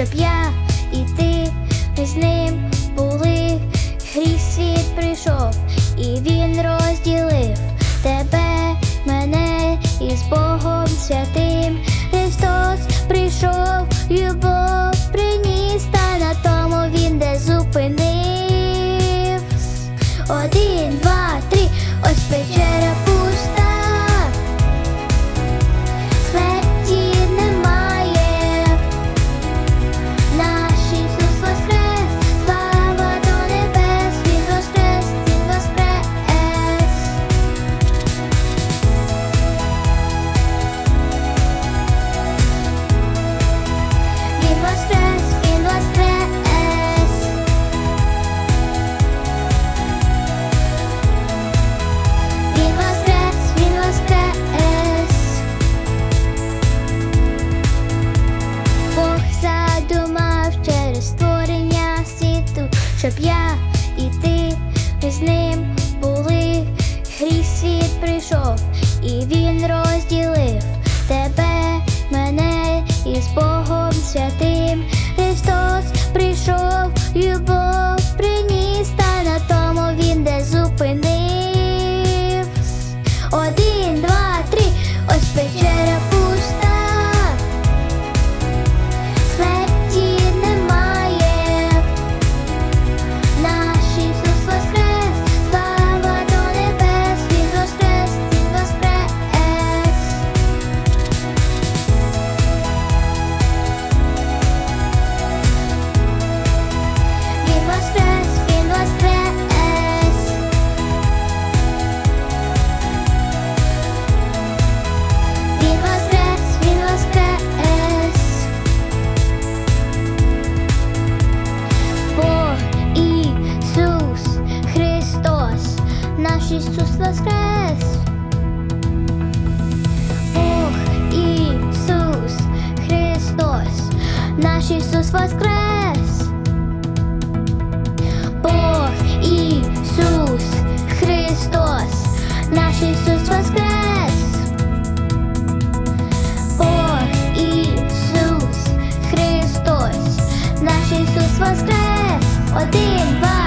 щоб я і ти ми з ним були, Хріст світ прийшов, і він розділив тебе, мене і з Богом святим. Христос прийшов, любов приніс, та на тому він де зупинив. Один, два, три, ось пече. щоб я і ти ми з ним були, Хріст світ прийшов, і він розділив тебе, мене із Богом святим. Христос прийшов, любов приніс, та на тому він де зупинив. Один, два, три, ось пече. Наш Ісус воскрес. Бог Ісус Христос, наш Ісус воскрес. Бог Ісус Христос, наш Ісус воскрес. Бог Ісус Христос, наш Ісус воскрес. Один, два,